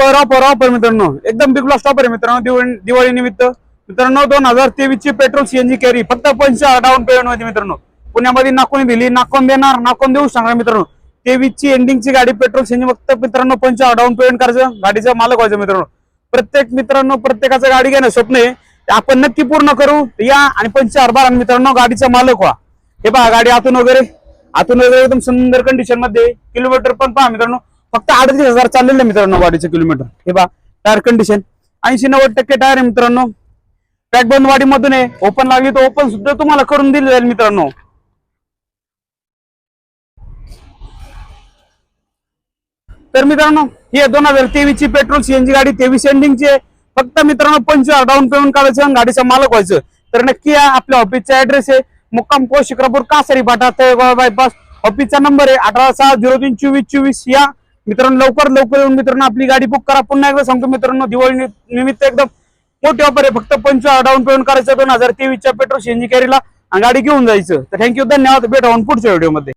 Offer offer offer मित्रांनो. एकदम big lost offer आहे मित्रांनो दिवाळी दिवाळी निमित्त मित्रांनो दोन हजार तेवीस ची पेट्रोल सीएनजी कॅरी फक्त पंचवीस डाऊन पेमेंट होती मित्रांनो. पुण्यामध्ये नाकून दिली नाकून देणार नाकून देऊ सांगा मित्रांनो. तेवीस ची एंडिंग ची गाडी पेट्रोल सीएनजी फक्त मित्रांनो पंचवीस डाऊन पेमेंट करायचं. गाडीचा मालक व्हायचं मित्रांनो. प्रत्येक मित्रांनो प्रत्येकाचं गाडी घेणं स्वप्न आहे. आपण नक्की पूर्ण करू या आणि पंचवीस बारा मित्रांनो गाडीचा मालक व्हा. हे पहा गाडी आतून वगैरे. आतून वगैरे एकदम सुंदर कंडिशनमध्ये. किलोमीटर पण पहा मित्रांनो. फक्त अडतीस हजार चाललेलं मित्रांनो वाडीचे किलोमीटर हे बा टायर कंडिशन ऐंशी नव्वद टक्के टायर आहे मित्रांनो. पॅकबंद वाडीमधून आहे. ओपन लागली तर ओपन सुद्धा तुम्हाला करून दिली जाईल मित्रांनो. तर मित्रांनो ही दोन हजार तेवीस ची पेट्रोल सीएनजी गाडी. तेवीस एंडिंगची आहे. फक्त मित्रांनो पंचवीस डाऊन पेमेंट करायचं आणि गाडीचा मालक व्हायचं. तर नक्की या आपल्या ऑफिसचा ऍड्रेस आहे. मुक्काम को शिक्रापूर कासरी फाटा तळेगाव बायपास ऑफिसचा नंबर आहे अठरा सहा झिरो तीन चोवीस चोवीस. या मित्रांनो लवकर लवकर येऊन मित्रांनो आपली गाडी बुक करा. पुन्हा एकदा सांगतो मित्रांनो दिवाळी निमित्त एकदम मोठी ऑफर आहे. फक्त पंचवीस डाऊन पेमेंट करायचं दोन हजार तेवीसच्या पेट्रोल सीएनजी कॅरीला आणि गाडी घेऊन जायचं. तर थँक्यू धन्यवाद. भेटा पुढच्या व्हिडिओमध्ये